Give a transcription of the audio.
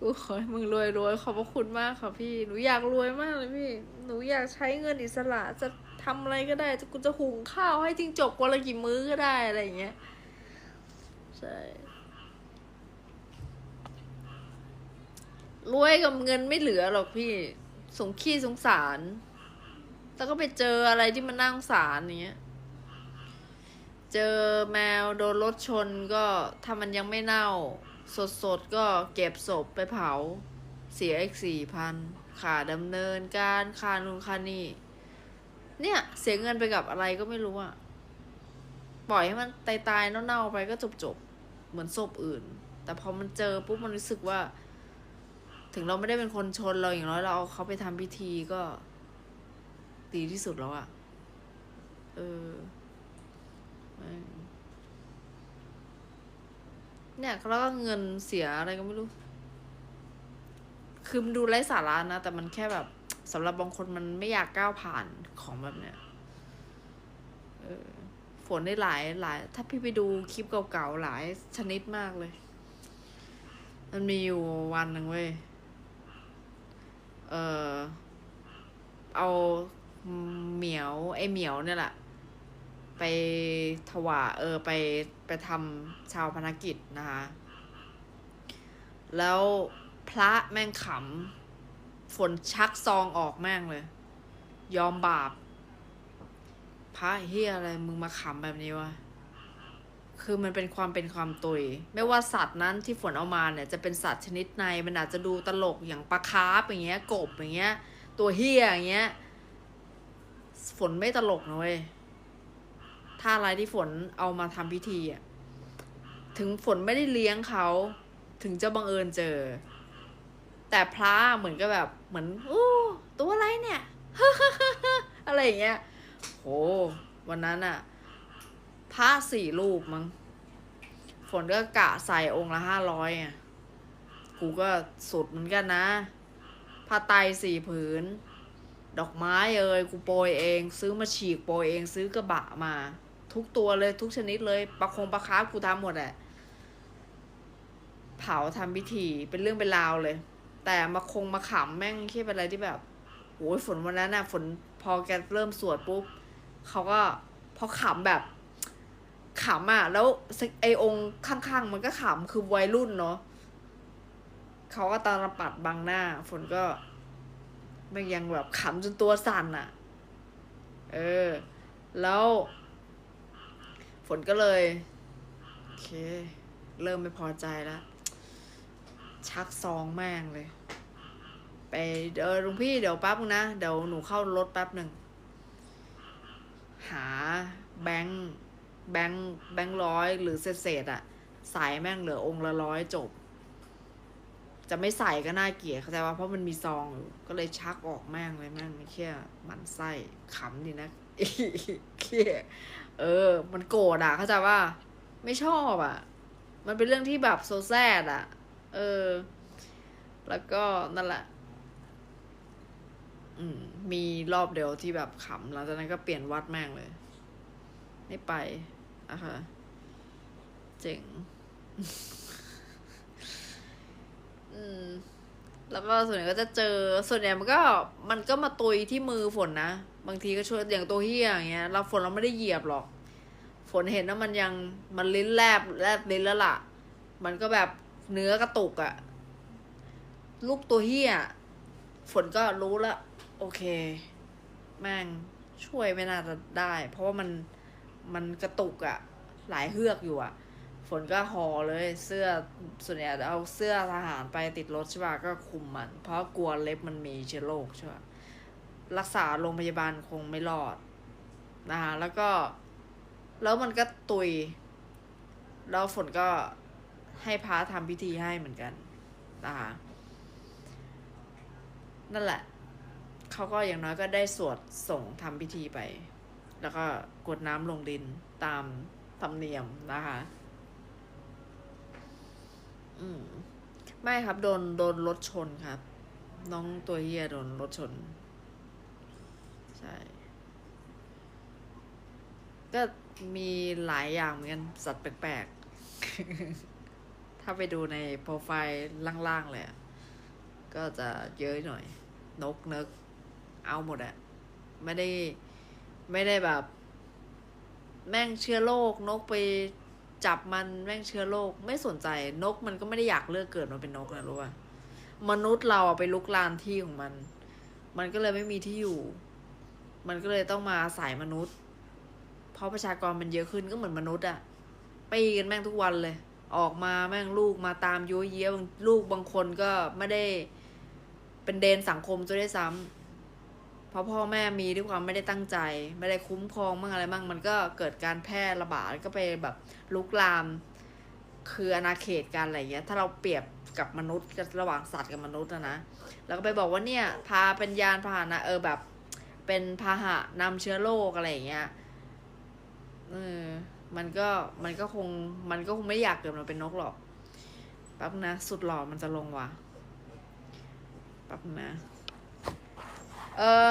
กูขอให้มึงรวยรวยขอบพระคุณมากค่ะพี่ หนูอยากรวยมากเลยพี่ หนูอยากใช้เงินอิสระจะทำอะไรก็ได้ จะกูจะหุงข้าวให้จิ้งจกวันละกี่มื้อก็ได้อะไรอย่างเงี้ย ใช่ รวยกับเงินไม่เหลือหรอกพี่ สงขี้สงสาร แล้วก็ไปเจออะไรที่มันน่าสงสารอย่างเงี้ย เจอแมวโดนรถชนก็ถ้ามันยังไม่เน่า สดๆก็เก็บศพไปเผา เสียอีกสี่พันค่าดำเนินการค่านูนค่านี่ เนี่ย เสียเงินไปกับอะไรก็ไม่รู้อะปล่อยให้มันตายๆเน่าๆไปก็จบๆเหมือนศพอื่น แต่พอมันเจอปุ๊บมันรู้สึกว่า ถึงเราไม่ได้เป็นคนชนเราอย่างน้อยเราเอาเขาไปทำพิธีก็ดีที่สุดแล้วอะเออ เนี่ยแล้วก็เงินเสียอะไรก็ไม่รู้ คือมันดูไร้สาระนะ แต่มันแค่แบบสำหรับบางคนมันไม่อยากก้าวผ่านของแบบเนี้ยเออฝนได้หลายหลาย ถ้าพี่ไปดูคลิปเก่าๆหลายชนิดมากเลย มันมีอยู่วันหนึ่งเว้ย เออเอาเหมียวไอเหมียวเนี่ยแหละ ไปถวาเออไปไปทำชาวพนักกิจนะคะแล้วพระแม่งขำฝนชักซองออกแม่งเลย ยอมบาป พระเฮียอะไรมึงมาขำแบบนี้วะคือมันเป็นความเป็นความตุย ไม่ว่าสัตว์นั้นที่ฝนเอามาเนี่ยจะเป็นสัตว์ชนิดในมันอาจจะดูตลกอย่างปลาคาร์ฟอย่างเงี้ยกบอย่างเงี้ย ตัวเฮียอย่างเงี้ย ฝนไม่ตลกนะเว้ย ถ้าอะไรที่ฝนเอามาทำพิธีอะถึงฝนไม่ได้เลี้ยงเขา ถึงจะบังเอิญเจอ แต่พระเหมือนกับแบบเหมือนอู้ตัวอะไรเนี่ยอะไรอย่างเงี้ยโหวันนั้นอะพระสี่รูปมั้งฝนก็กะใส่องค์ละห้าร้อยอะกูก็สุดเหมือนกันนะผ้าไตสี่ผืน ดอกไม้เอ่ยกูโปรยเอง ซื้อมาฉีกโปรยเองซื้อกระบะมา ทุกตัวเลยทุกชนิดเลยปลาคงปลาคาร์กูทำหมดแหละเผาทำพิธีเป็นเรื่องเป็นราวเลย แต่มาคงมาขำแม่งแค่เป็นอะไรที่แบบโอ้ยฝนวันนั้นน่ะฝนพอแกเริ่มสวดปุ๊บเขาก็พอขำแบบขำอะ แล้วไอองค์ข้างๆ มันก็ขำคือวัยรุ่นเนาะเขาก็ตาลปัดบังหน้า ฝนก็มันยังแบบขำจนตัวสั่นอะ เออ แล้ว ฝนก็เลยโอเค เริ่มไม่พอใจแล้ว ชักซองแม่งเลย ไปเออลุงพี่เดี๋ยวแป๊บนึงนะ เดี๋ยวหนูเข้ารถแป๊บหนึ่ง หาแบงค์แบงค์แบงค์ร้อยหรือเศษเศษอะใส่แม่งเหลือองค์ละร้อยจบ จะไม่ใส่ก็น่าเกลียดเข้าใจว่าเพราะมันมีซองอยู่ก็เลยชักออกแม่งเลยแม่งไม่เคี้ยหมันไส้ขำดีนะ เคี้ยเออ มันโกรธอะเข้าใจว่า ไม่ชอบอะมันเป็นเรื่องที่แบบโซแซดอะเออ แล้วก็นั่นแหละ อืม มีรอบเดียวที่แบบขำหลังจากนั้นก็เปลี่ยนวัดแม่งเลย ไม่ไปอะค่ะ เจ๋ง อืม แล้วก็ส่วนใหญ่ก็จะเจอส่วนใหญ่มันก็มันก็มาตุยที่มือฝนนะ บางทีก็ช่วยอย่างตัวเฮียอย่างเงี้ยเราฝนเราไม่ได้เหยียบหรอก ฝนเห็นว่ามันยังมันลิ้นแลบแลบลิ้นแล้วล่ะ มันก็แบบเนื้อกระตุกอะลูกตัวเฮียฝนก็รู้ละโอเค แม่งช่วยไม่น่าจะได้ เพราะว่ามันมันกระตุกอะหลายเฮือกอยู่อะ ฝนก็ห่อเลยเสื้อส่วนใหญ่เอาเสื้อทหารไปติดรถใช่ป่ะก็คุมมัน เพราะกลัวเล็บมันมีเชื้อโรคใช่ป่ะรักษาโรงพยาบาลคงไม่รอดนะคะแล้วก็ แล้วมันก็ตุย แล้วฝนก็ให้พระทำพิธีให้เหมือนกันนะคะนั่นแหละ เขาก็อย่างน้อยก็ได้สวดส่งทำพิธีไป แล้วก็กดน้ำลงดินตามธรรมเนียมนะคะ อืม ไม่ครับ โดนโดนรถชนครับ น้องตัวเฮียโดนรถชน ใช่ ก็มีหลายอย่างเหมือนกัน สัตว์แปลกๆ ถ้าไปดูในโปรไฟล์ล่างๆเลยก็จะเยอะหน่อย นกเนก เอาหมดอะไม่ได้ไม่ได้แบบ แม่งเชื้อโรคนกไป จับมันแม่งเชื้อโรคไม่สนใจนกมันก็ไม่ได้อยากเลือกเกิดมาเป็นนกนะรู้ป่ะมนุษย์เราอะไปลุกลานที่ของมัน มันก็เลยไม่มีที่อยู่ มันก็เลยต้องมาอาศัยมนุษย์ เพราะประชากรมันเยอะขึ้นก็เหมือนมนุษย์อะปีกันแม่งทุกวันเลย ออกมาแม่งลูกมาตามยั่วเยี้ยบางลูกบางคนก็ไม่ได้เป็นเดนสังคมจะได้ซ้ำ เพราะพ่อแม่มีด้วยความไม่ได้ตั้งใจ ไม่ได้คุ้มครองมั่งอะไรมั่งมันก็เกิดการแพร่ระบาดก็ไปแบบลุกลาม คืออาณาเขตกันอะไรเงี้ยถ้าเราเปรียบกับมนุษย์กับระหว่างสัตว์กับมนุษย์นะนะแล้วก็ไปบอกว่าเนี่ยพาเป็นยานพาหนะเออแบบ เป็นพาหะนำเชื้อโรคอะไรอย่างเงี้ยเออมันก็มันก็คงมันก็คงไม่อยากเกิดมาเป็นนกหรอกแป๊บนะ สุดหล่อมันจะลงว่ะแป๊บนะ เออ